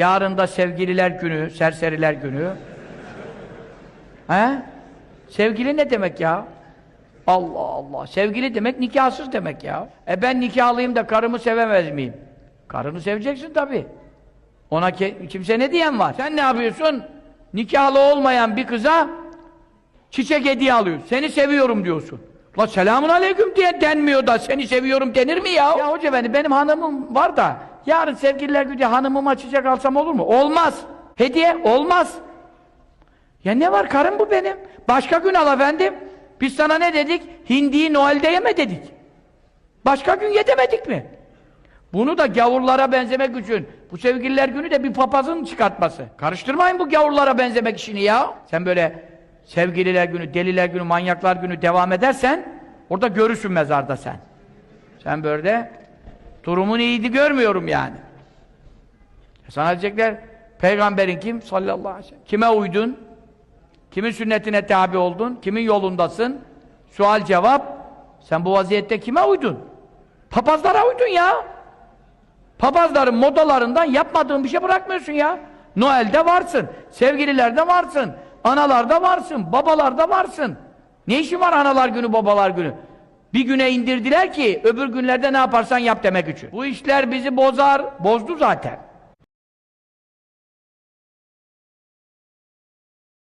Yarın da sevgililer günü, serseriler günü. He? Sevgili ne demek ya? Allah Allah. Sevgili demek nikahsız demek ya. E ben nikahlıyım da karımı sevemez miyim? Karını seveceksin tabii. Ona ke- kimse ne diyen var? Sen ne yapıyorsun? Nikahlı olmayan bir kıza çiçek hediye alıyorsun. Seni seviyorum diyorsun. La selamun aleyküm diye denmiyor da seni seviyorum denir mi ya? Ya hoca efendi benim hanımım var da yarın sevgililer günü hanımıma çiçek alsam olur mu? Olmaz. Hediye olmaz. Ya ne var karım bu benim. Başka gün al efendim. Biz sana ne dedik? Hindiyi Noel'de yeme dedik. Başka gün ye demedik mi? Bunu da gavurlara benzemek için bu sevgililer günü de bir papazın çıkartması. Karıştırmayın bu gavurlara benzemek işini ya. Sen böyle sevgililer günü, deliler günü, manyaklar günü devam edersen orada görürsün mezarda sen. Sen böyle durumun iyiydi görmüyorum yani. Sana diyecekler peygamberin kim? Sallallahu aleyhi ve sellem. Kime uydun? Kimin sünnetine tabi oldun? Kimin yolundasın? Sual cevap. Sen bu vaziyette kime uydun? Papazlara uydun ya. Papazların modalarından yapmadığın bir şey bırakmıyorsun ya. Noel'de varsın, sevgililerde varsın, analarda varsın, babalarda varsın. Ne işin var analar günü, babalar günü? Bir güne indirdiler ki öbür günlerde ne yaparsan yap demek için. Bu işler bizi bozar, bozdu zaten.